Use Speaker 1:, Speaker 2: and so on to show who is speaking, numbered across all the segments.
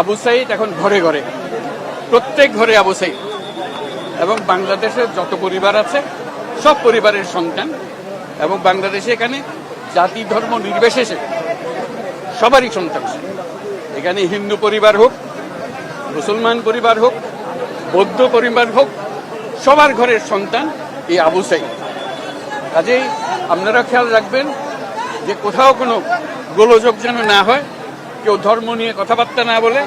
Speaker 1: আবু সাইদ এখন ঘরে ঘরে। প্রত্যেক ঘরে আবু সাইদ। এবং বাংলাদেশের যত পরিবার আছে, সব পরিবারের সন্তান। এবং বাংলাদেশে এখানে জাতি ধর্ম নির্বিশেষে সবারই সন্তান। এখানে হিন্দু পরিবার হোক, মুসলমান পরিবার হোক, বৌদ্ধ পরিবার হোক, সবার ঘরের সন্তান এই আবু সাইদ। কাজেই আপনারা খেয়াল রাখবেন যে কোথাও কোনো গোলযোগ যেন না হয় কেউ ধর্ম নিয়ে কথাবার্তা না বলে,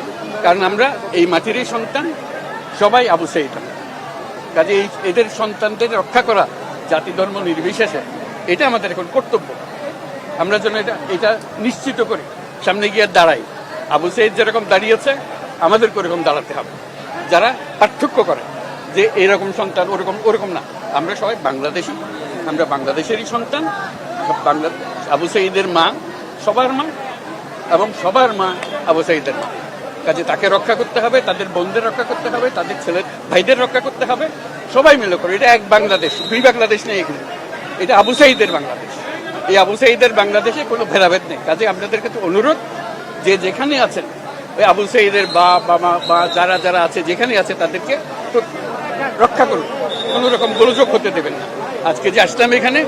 Speaker 1: কারণ আমরা এই মাটিরই সন্তান, সবাই আবু সাইদ। কাজে এই এদের সন্তানদের রক্ষা করা জাতি ধর্ম নির্বিশেষে, এটা আমাদের এখন কর্তব্য। আমরা যেন এটা এটা নিশ্চিত করি, সামনে গিয়ে দাঁড়াই। আবু সাইদ যেরকম দাঁড়িয়েছে আমাদের এরকম দাঁড়াতে হবে। যারা পার্থক্য করে, যে এরকম সন্তান ওরকম ওরকম না। আমরা সবাই বাংলাদেশি, আমরা বাংলাদেশেরই সন্তান বাংলা, আবু সাইদের মা, সবার মা এবং সবার মা আবু সাইদের মা। কাজে তাকে রক্ষা করতে হবে, তাদের বোনদের রক্ষা করতে হবে, তাদের ছেলে ভাইদের রক্ষা করতে হবে, সবাই মিলে করে। এটা এক বাংলাদেশ, দুই বাংলাদেশ নেই এখানে। এটা আবু সাইদের বাংলাদেশ। এই আবু সাইদের বাংলাদেশে কোনো ভেদাভেদ নেই। কাজে আপনাদের কাছে অনুরোধ যে যেখানে আছেন, ওই আবু সাইদের বা বাবা, বা যারা যারা আছে, যেখানে আছে, তাদেরকে রক্ষা করুন। কোনো রকম গোলযোগ হতে দেবেন না। আজকে যে আসলাম এখানে,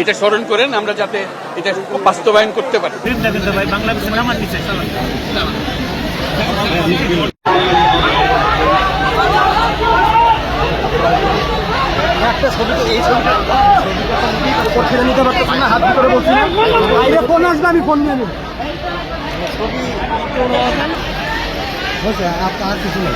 Speaker 1: এটা স্মরণ করেন, আমরা যাতে এটা বাস্তবায়ন করতে পারি।
Speaker 2: একটা ছবি তো, এই না, হাত ফোন আসবে, আমি ফোন আর কিছু নেই।